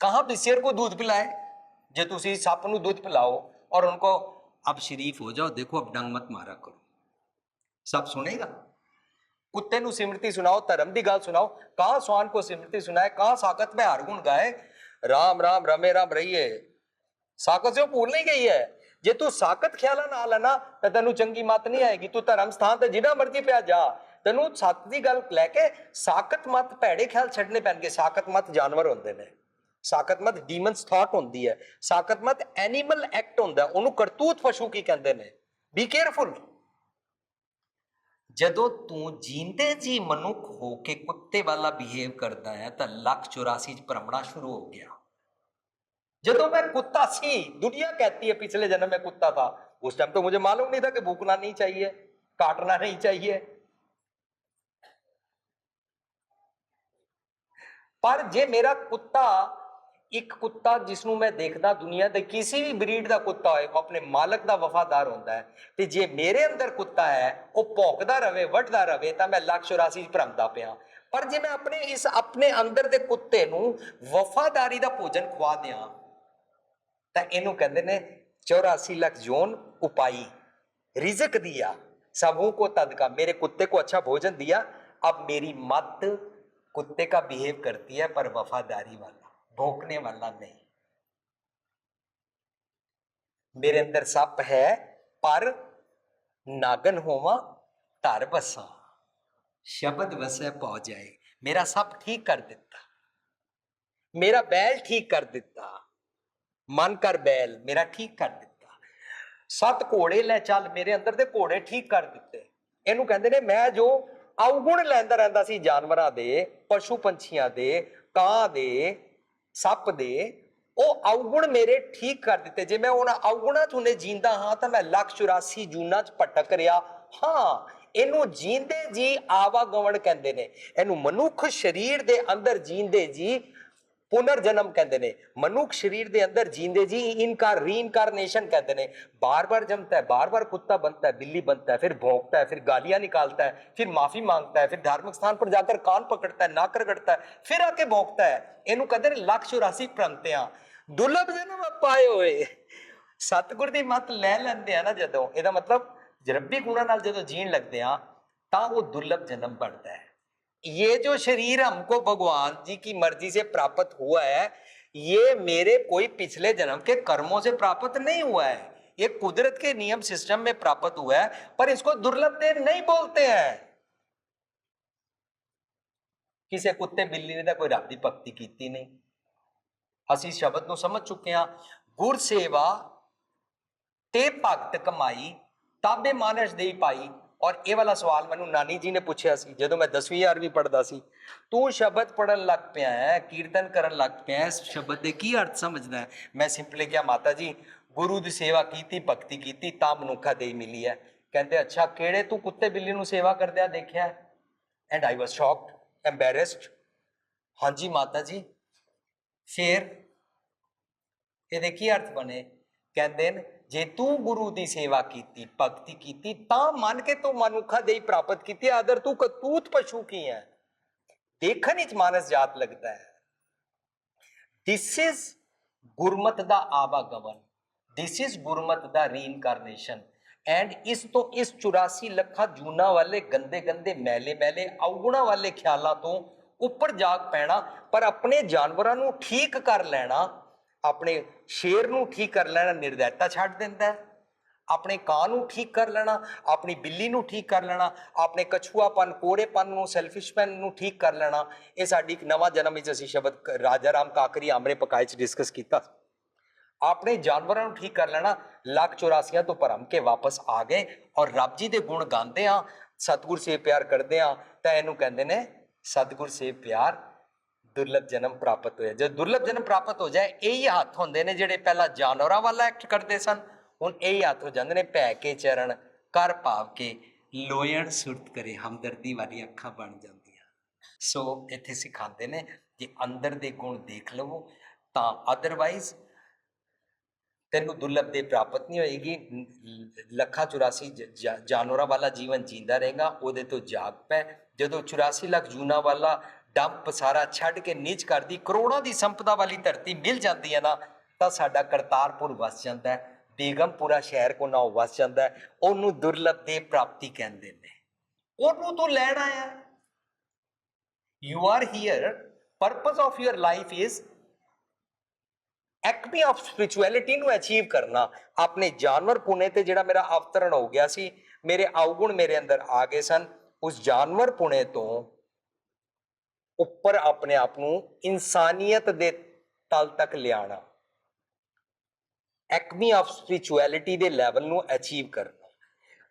कहां बिसेर को दूध पिलाए जे तुसी सप ਨੂੰ اور ان کو اب شریف ہو جاؤ، دیکھو اب ڈنگ مت مارا کرو۔ سب سنے گا۔ کتے نو سمرتی سناؤ دھرم کی گل سناؤ۔ کہاں سوان کو سمرتی سنائے، کہاں ساکت میں ہر گائے۔ رام رام، رمے، رام رہیے ساکت سے پور نہیں گئی ہے۔ جے تو ساکت خیالا نہ لینا تو تینوں چنگی مت نہیں آئے گی۔ تو دھرم ستھان تے جنہ مرضی پیا جا۔ ਤੈਨੂੰ سات کی گل لے کے ਸਾਕਤ مت، پیڑے خیال ਛੱਡਨੇ پے ਸਾਕਤ مت جانور ਹੁੰਦੇ ਨੇ ਸਾਕਤ ਮਤ ਡੀਮਨਸ ਥਾਟ ਹੁੰਦੀ ਹੈ ਸਾਕਤ ਮਤ ਐਨੀਮਲ ਐਕਟ ਹੁੰਦਾ ਹੈ, ਉਹਨੂੰ ਕਰਤੂਤ ਪਸ਼ੂ ਕੀ ਕਹਿੰਦੇ ਨੇ ਬੀ ਕੇਅਰਫੁਲ ਜਦੋਂ ਤੂੰ ਜੀਂਦੇ ਜੀ ਮਨੁੱਖ ਹੋ ਕੇ ਕੁੱਤੇ ਵਾਲਾ ਬਿਹੇਵ ਕਰਦਾ ਹੈ ਤਾਂ ਲੱਖ 84 ਚ ਭਰਮਣਾ ਸ਼ੁਰੂ ਹੋ ਗਿਆ ਜਦੋਂ मैं कुत्ता सी दुनिया कहती है पिछले जन्म में कुत्ता था उस टाइम तो मुझे मालूम नहीं था कि भूखना नहीं चाहिए काटना नहीं चाहिए ਪਰ ਜੇ ਮੇਰਾ ਕੁੱਤਾ ਇੱਕ ਕੁੱਤਾ ਜਿਸ ਨੂੰ ਮੈਂ ਦੇਖਦਾ ਦੁਨੀਆ ਦੇ ਕਿਸੇ ਵੀ ਬਰੀਡ ਦਾ ਕੁੱਤਾ ਹੋਏ ਉਹ ਆਪਣੇ ਮਾਲਕ ਦਾ ਵਫਾਦਾਰ ਹੁੰਦਾ ਹੈ ਤੇ ਜੇ ਮੇਰੇ ਅੰਦਰ ਕੁੱਤਾ ਹੈ ਉਹ ਭੌਂਕਦਾ ਰਵੇ ਵੱਢਦਾ ਰਵੇ ਤਾਂ ਮੈਂ ਲੱਖ 84 ਚ ਭਰਮਦਾ ਪਿਆ ਪਰ ਜੇ ਮੈਂ ਆਪਣੇ ਇਸ ਆਪਣੇ ਅੰਦਰ ਦੇ ਕੁੱਤੇ ਨੂੰ ਵਫਾਦਾਰੀ ਦਾ ਭੋਜਨ ਖਵਾ ਦਿਆਂ ਤਾਂ ਇਹਨੂੰ ਕਹਿੰਦੇ ਨੇ 84 ਲੱਖ ਜੋਨ ਉਪਾਈ रिजक दिया सबों को तद का मेरे कुत्ते को अच्छा भोजन दिया अब मेरी मत कुत्ते का बिहेव करती है पर वफादारी वाला भोंकने वाला नहीं मेरे अंदर सप है पर नागन होवा धर बसा शब्द वसै पौ जाए मेरा सप ठीक कर दिता मेरा बैल ठीक कर दिता ਮਨ ਕਰ ਬੈਲ ਮੇਰਾ ਠੀਕ ਕਰ ਦਿੱਤਾ ਸੱਤ ਘੋੜੇ ਲੈ ਚੱਲ ਮੇਰੇ ਅੰਦਰ ਦੇ ਘੋੜੇ ਠੀਕ ਕਰ ਦਿੱਤੇ ਇਹਨੂੰ ਕਹਿੰਦੇ ਨੇ ਮੈਂ ਜੋ ਔਗੁਣ ਲੈਂਦਾ ਰਹਿੰਦਾ ਸੀ ਜਾਨਵਰਾਂ ਦੇ ਪਸ਼ੂ ਪੰਛੀਆਂ ਦੇ ਕਾਂ ਦੇ ਸੱਪ ਦੇ, ਉਹ ਔਗੁਣ ਮੇਰੇ ਠੀਕ ਕਰ ਦਿੱਤੇ। ਜੇ ਮੈਂ ਉਹਨਾਂ ਔਗੁਣਾਂ ਚ ਨੇ ਜੀਂਦਾ ਹਾਂ, ਤਾਂ ਮੈਂ ਲੱਖ 84 ਜੂਨਾਂ ਚ ਭਟਕ ਰਿਹਾ ਹਾਂ। ਇਹਨੂੰ ਜੀਂਦੇ ਜੀ ਆਵਾਗਵਣ ਕਹਿੰਦੇ ਨੇ। ਇਹਨੂੰ ਮਨੁੱਖ ਸਰੀਰ ਦੇ ਅੰਦਰ ਜੀਂਦੇ ਜੀ ਪੁਨਰ ਜਨਮ ਕਹਿੰਦੇ ਨੇ। ਮਨੁੱਖ ਸਰੀਰ ਦੇ ਅੰਦਰ ਜੀਂਦੇ ਜੀ ਇਨਕਾਰ ਰੀਇਨਕਾਰਨੇਸ਼ਨ ਕਹਿੰਦੇ ਨੇ। ਬਾਰ-ਬਾਰ ਜੰਮਤਾ ਹੈ, ਬਾਰ-ਬਾਰ ਕੁੱਤਾ ਬਣਤਾ ਹੈ, ਬਿੱਲੀ ਬਣਤਾ ਹੈ, ਫਿਰ ਭੌਂਕता है फिर गालियां ਫਿਰ ਮਾਫ਼ੀ ਮੰਗਦਾ माफी मांगता है फिर धार्मिक स्थान पर जाकर कान पकड़ता है नाक रगड़ता है फिर आके भौंकता है ਇਹਨੂੰ ਕਹਿੰਦੇ ਨੇ ਲੱਖ 84 ਪ੍ਰੰਤਿਆਂ ਦੁਲਭ ਜਨਮ ਪਾਏ ਹੋਏ। ਸਤਗੁਰ ਦੀ ਮਤ ਲੈ ਲੈਂਦੇ ਆ ਨਾ ਜਦੋਂ। ਇਹਦਾ ਮਤਲਬ ਜਰਬੀ ਗੁਣਾ ਨਾਲ ਜਦੋਂ ਜੀਣ ਲੱਗਦੇ ਆ, ਤਾਂ ਉਹ ਦੁਰਲਭ ਜਨਮ ਬਣਦਾ ਹੈ। یہ جو شریر ہم کو بھگوان جی کی مرضی سے پراپت ہوا ہے، یہ میرے کوئی پچھلے جنم کے کرموں سے پراپت نہیں ہوا ہے۔ یہ قدرت کے نیم سسٹم میں پراپت ہوا ہے، پر اس کو درلبھ دیو نہیں بولتے ہیں۔ کسی کتے بلی نے کوئی رب کی پکتی کیتی نہیں۔ اسی شبد نو سمجھ چکے ہاں گر سیوا، تے پکت کمائی، تابے مانس دے پائی۔ ਔਰ ਇਹ ਵਾਲਾ ਸਵਾਲ ਮੈਨੂੰ ਨਾਨੀ ਜੀ ਨੇ ਪੁੱਛਿਆ ਸੀ, ਜਦੋਂ ਮੈਂ 10ਵੀਂ 11ਵੀਂ ਪੜ੍ਹਦਾ ਸੀ। ਤੂੰ ਸ਼ਬਦ ਪੜਨ ਲੱਗ ਪਿਆ ਹੈ, ਕੀਰਤਨ ਕਰਨ ਲੱਗ ਪਿਆ ਹੈ, ਸ਼ਬਦ ਦੇ ਕੀ ਅਰਥ ਸਮਝਦਾ ਹੈ? ਮੈਂ ਸਿੰਪਲੀ ਕਿਹਾ, ਮਾਤਾ ਜੀ, ਗੁਰੂ ਦੀ ਸੇਵਾ ਕੀਤੀ, ਭਗਤੀ ਕੀਤੀ, ਤਾਂ ਮਨੁੱਖਾ ਦੇ ਮਿਲੀ ਹੈ। ਕਹਿੰਦੇ, ਅੱਛਾ, ਕਿਹੜੇ ਤੂੰ ਕੁੱਤੇ ਬਿੱਲੀ ਨੂੰ ਸੇਵਾ ਕਰਦਿਆਂ ਦੇਖਿਆ? ਐਂਡ ਆਈ ਵਾਸ ਸ਼ੌਕਡ ਐਮਬੈਰਸਡ ਹਾਂਜੀ, ਮਾਤਾ ਜੀ। ਫਿਰ ਇਹਦੇ ਕੀ ਅਰਥ ਬਣੇ? ਕਹਿੰਦੇ ਨੇ ਜੇ ਤੂੰ ਗੁਰੂ ਦੀ ਸੇਵਾ ਕੀਤੀ, ਭਗਤੀ ਕੀਤੀ, ਤਾਂ ਮੰਨ ਕੇ ਤੂੰ ਮਨੁੱਖਾ ਦੇਈ ਪ੍ਰਾਪਤ ਕੀਤੀ ਅਦਰ ਤੂੰ ਕਤੂਤ ਪਸ਼ੂ ਕੀ ਹੈ? ਦੇਖਣ ਵਿੱਚ ਮਾਨਸ ਜਾਤ ਲੱਗਦਾ ਹੈ। ਦਿਸ ਇਜ਼ ਗੁਰਮਤ ਦਾ ਆਵਾਗਮਨ। ਦਿਸ ਇਜ਼ ਗੁਰਮਤ ਦਾ ਰੀਇਨਕਾਰਨੇਸ਼ਨ ਐਂਡ ਇਸ ਤੋਂ ਇਸ 84 ਲੱਖਾਂ ਜੂਨਾ ਵਾਲੇ ਗੰਦੇ ਗੰਦੇ ਮੈਲੇ ਮੈਲੇ ਔਗੁਣਾ ਵਾਲੇ ਖਿਆਲਾਂ ਤੋਂ ਉੱਪਰ ਜਾਗ ਪੈਣਾ, ਪਰ ਆਪਣੇ ਜਾਨਵਰਾਂ ਨੂੰ ਠੀਕ ਕਰ ਲੈਣਾ ਆਪਣੇ ਸ਼ੇਰ ਨੂੰ ਠੀਕ ਕਰ ਲੈਣਾ, ਨਿਰਦੈਤਾ ਛੱਡ ਦਿੰਦਾ ਹੈ। ਆਪਣੇ ਕਾਂ ਨੂੰ ਠੀਕ ਕਰ ਲੈਣਾ, ਆਪਣੀ ਬਿੱਲੀ ਨੂੰ ਠੀਕ ਕਰ ਲੈਣਾ, ਆਪਣੇ ਕਛੂਆਪਨ, ਕੋੜੇਪਨ ਨੂੰ ਸੈਲਫਿਸ਼ਪਨ ਨੂੰ ਠੀਕ ਕਰ ਲੈਣਾ। ਇਹ ਸਾਡੀ ਇੱਕ ਨਵਾਂ ਜਨਮ ਵਿੱਚ ਅਸੀਂ ਸ਼ਬਦ ਰਾਜਾ ਰਾਮ ਕਾਕਰੀ ਆਮਰੇ ਪਕਾਏ ਚ ਡਿਸਕਸ ਕੀਤਾ। ਆਪਣੇ ਜਾਨਵਰਾਂ ਨੂੰ ਠੀਕ ਕਰ ਲੈਣਾ, ਲੱਖ 84 ਤੋਂ ਭਰਮ ਕੇ ਵਾਪਸ ਆ ਗਏ ਔਰ ਰੱਬ ਜੀ ਦੇ ਗੁਣ ਗਾਉਂਦੇ ਆ ਸਤਿਗੁਰ ਸੇ ਪਿਆਰ ਕਰਦੇ ਆ ਤਾਂ ਇਹਨੂੰ ਕਹਿੰਦੇ ਨੇ ਸਤਿਗੁਰ ਸੇ ਪਿਆਰ। ਦੁਰਲਭ ਜਨਮ ਪ੍ਰਾਪਤ ਹੋਇਆ। ਜਦ ਦੁਰਲਭ ਜਨਮ ਪ੍ਰਾਪਤ ਹੋ ਜਾਏ, ਇਹੀ ਹੱਥ ਹੁੰਦੇ ਨੇ ਜਿਹੜੇ ਪਹਿਲਾਂ ਜਾਨਵਰਾਂ ਵਾਲਾ ਐਕਟ ਕਰਦੇ ਸਨ, ਹੁਣ ਇਹੀ ਹੱਥ ਹੋ ਜਾਂਦੇ ਨੇ ਭੈ ਕੇ ਚਰਨ ਕਰ ਭਾਵ ਕੇ ਲੋਇਣ ਸੁਰਤ ਕਰੇ, ਹਮਦਰਦੀ ਵਾਲੀ ਅੱਖਾਂ ਬਣ ਜਾਂਦੀਆਂ। ਸੋ ਇੱਥੇ ਸਿਖਾਉਂਦੇ ਨੇ ਜੇ ਅੰਦਰ ਦੇ ਗੁਣ ਦੇਖ ਲਵੋ, ਤਾਂ ਅਦਰਵਾਈਜ਼ ਤੈਨੂੰ ਦੁਰਲਭ ਦੇ ਪ੍ਰਾਪਤ ਨਹੀਂ ਹੋਏਗੀ। ਲੱਖਾਂ 84 ਜਾਨਵਰਾਂ ਵਾਲਾ ਜੀਵਨ ਜੀਂਦਾ ਰਹੇਗਾ, ਉਹਦੇ ਤੋਂ ਜਾਗ ਪੈ। ਜਦੋਂ 84 ਲੱਖ ਜੂਨਾ ਵਾਲਾ ਡੰਪ ਸਾਰਾ ਛੱਡ ਕੇ ਨੀਚ ਕਰਦੀ, ਕਰੋੜਾਂ ਦੀ ਸੰਪਦਾ ਵਾਲੀ ਧਰਤੀ ਮਿਲ ਜਾਂਦੀ ਹੈ ਨਾ, ਤਾਂ ਸਾਡਾ ਕਰਤਾਰਪੁਰ ਵਸ ਜਾਂਦਾ ਹੈ, ਬੇਗਮਪੁਰਾ ਸ਼ਹਿਰ ਕੋ ਨਾ ਵਸ ਜਾਂਦਾ ਹੈ, ਉਹਨੂੰ ਦੁਰਲਭ ਦੇ ਪ੍ਰਾਪਤੀ ਕਹਿੰਦੇ ਨੇ। ਉਹਨੂੰ ਤੂੰ ਲੈਣ ਆਇਆ you are here purpose of your life is acme of spirituality ਨੂੰ ਅਚੀਵ ਕਰਨਾ। ਆਪਣੇ ਜਾਨਵਰ ਪੁਣੇ ਤੇ ਜਿਹੜਾ ਮੇਰਾ ਅਵਤਰਣ ਹੋ ਗਿਆ ਸੀ, ਮੇਰੇ ਔਗੁਣ ਮੇਰੇ ਅੰਦਰ ਆ ਗਏ ਸਨ, ਉਸ ਜਾਨਵਰ ਪੁਣੇ ਤੋਂ ਉੱਪਰ ਆਪਣੇ ਆਪ ਨੂੰ ਇਨਸਾਨੀਅਤ ਦੇ ਤਲ ਤੱਕ ਲਿਆਣਾ। ਐਕਮੀ ਆਫ ਸਪਿਰਚੁਅਲਿਟੀ ਦੇ ਲੈਵਲ ਨੂੰ ਅਚੀਵ ਕਰਨਾ।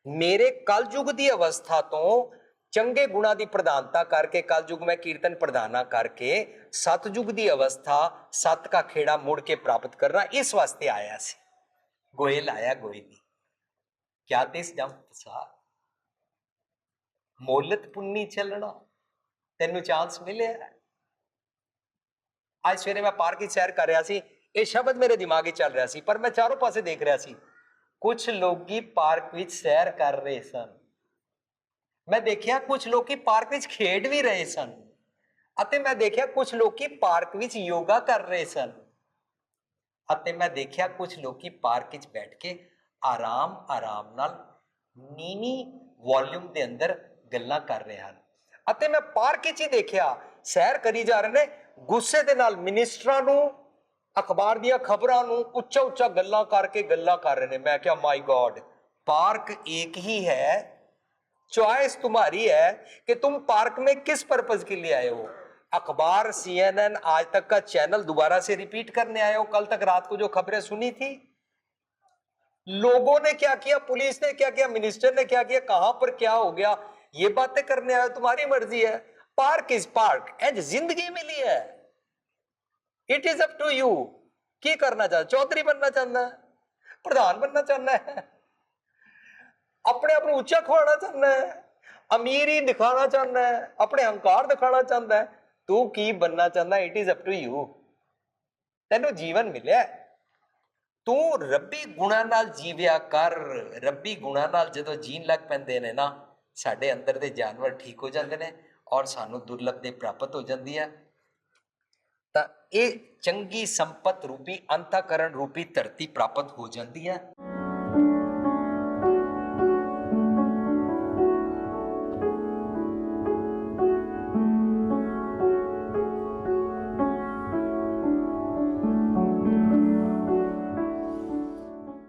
ਮੇਰੇ ਕਲਯੁਗ ਦੀ ਅਵਸਥਾ ਤੋਂ ਚੰਗੇ ਗੁਣਾ ਦੀ ਪ੍ਰਧਾਨਤਾ ਕਰਕੇ, ਕਲਯੁਗ ਮੈਂ ਕੀਰਤਨ ਪ੍ਰਧਾਨਾ ਕਰਕੇ ਸਤਜੁਗ ਦੀ ਅਵਸਥਾ ਸਤ ਕਾ ਖੇੜਾ ਮੁੜ ਕੇ ਪ੍ਰਾਪਤ ਕਰਨਾ, ਇਸ ਵਾਸਤੇ ਆਇਆ ਸੀ। ਗੋਇਲ ਆਇਆ ਗੋਇ ਕਿਆ ਤਿਸ ਜਮ ਪਸਾ ਮੋਲਤ ਪੁੰਨੀ ਚੱਲਣਾ। ਤੈਨੂੰ ਚਾਂਸ ਮਿਲਿਆ ਅੱਜ ਸਵੇਰੇ ਮੈਂ ਪਾਰਕ ਵਿੱਚ ਸੈਰ ਕਰ ਰਿਹਾ ਸੀ, ਇਹ ਸ਼ਬਦ ਮੇਰੇ ਦਿਮਾਗ ਵਿੱਚ ਚੱਲ ਰਿਹਾ ਸੀ, ਪਰ ਮੈਂ ਚਾਰੋਂ ਪਾਸੇ ਦੇਖ ਰਿਹਾ ਸੀ। ਕੁਝ ਲੋਕੀ ਪਾਰਕ ਵਿੱਚ ਸੈਰ ਕਰ ਰਹੇ ਸਨ। ਮੈਂ ਦੇਖਿਆ ਕੁਝ ਲੋਕੀ ਪਾਰਕ ਵਿੱਚ ਖੇਡ ਵੀ ਰਹੇ ਸਨ ਅਤੇ ਮੈਂ ਦੇਖਿਆ ਕੁਝ ਲੋਕੀ ਪਾਰਕ ਵਿੱਚ ਯੋਗਾ ਕਰ ਰਹੇ ਸਨ ਅਤੇ ਮੈਂ ਦੇਖਿਆ ਕੁਝ ਲੋਕੀ ਪਾਰਕ ਵਿੱਚ ਬੈਠ ਕੇ ਆਰਾਮ ਆਰਾਮ ਨਾਲ ਨੀਵੀਂ ਵੋਲਿਊਮ ਦੇ ਅੰਦਰ ਗੱਲਾਂ ਕਰ ਰਹੇ ਹਨ। ਅਤੇ ਮੈਂ ਪਾਰਕ ਵਿੱਚ ਹੀ ਦੇਖਿਆ، ਸੈਰ ਕਰੀ ਜਾ ਰਹੇ ਨੇ، ਗੁੱਸੇ ਦੇ ਨਾਲ ਮਿਨਿਸਟਰਾਂ ਨੂੰ، ਅਖਬਾਰ ਦੀਆਂ ਖਬਰਾਂ ਨੂੰ، ਉੱਚਾ ਉੱਚਾ ਗੱਲਾਂ ਕਰਕੇ ਗੱਲਾਂ ਕਰ ਰਹੇ ਨੇ। ਮੈਂ ਕਿਹਾ ਮਾਈ ਗॉड ਪਾਰਕ ਇੱਕ ਹੀ ਹੈ। چوائس تمہاری ہے کہ تم پارک میں کس پرپز کے لیے آئے ہو اخبار سی این این آج تک کا چینل دوبارہ سے ریپیٹ کرنے آئے ہو کل تک رات کو جو خبریں سنی تھی لوگوں نے کیا کیا پولیس نے کیا کیا منسٹر نے کیا کیا کہاں پر کیا ہو گیا ये बातें करने आए हो तुम्हारी मर्जी है पार्क इज पार्क एज जिंदगी मिली है it is up to you की करना चाहता चौधरी बनना चाहता है प्रधान बनना चाहता है ਆਪਣੇ ਆਪ ਨੂੰ ਉੱਚਾ ਖਵਾਉਣਾ ਚਾਹੁੰਦਾ ਹੈ ਅਮੀਰੀ ਦਿਖਾਉਣਾ ਚਾਹੁੰਦਾ ਹੈ ਆਪਣੇ ਹੰਕਾਰ ਦਿਖਾਉਣਾ ਚਾਹੁੰਦਾ ਹੈ ਤੂੰ ਕੀ ਬੰਨਾ ਚਾਹੁੰਦਾ it is up to you ਤੈਨੂੰ ਜੀਵਨ ਮਿਲਿਆ ਹੈ। ਤੂੰ ਰੱਬੀ ਗੁਣਾ ਨਾਲ ਜੀਵਿਆ ਕਰ ਰੱਬੀ ਗੁਣਾ ਨਾਲ ਜਦੋਂ ਜੀਣ ਲੱਗ ਪੈਂਦੇ ਨੇ ਨਾ ਸਾਡੇ ਅੰਦਰ ਦੇ ਜਾਨਵਰ ਠੀਕ ਹੋ ਜਾਂਦੇ ਨੇ ਔਰ ਸਾਨੂੰ ਦੁਰਲਭ ਦੇ ਪ੍ਰਾਪਤ ਹੋ ਜਾਂਦੀ ਹੈ ਤਾਂ ਇਹ ਚੰਗੀ ਸੰਪਤ ਰੂਪੀ, ਅੰਤਕਰਨ ਰੂਪੀ ਧਰਤੀ ਪ੍ਰਾਪਤ ਹੋ ਜਾਂਦੀ ਹੈ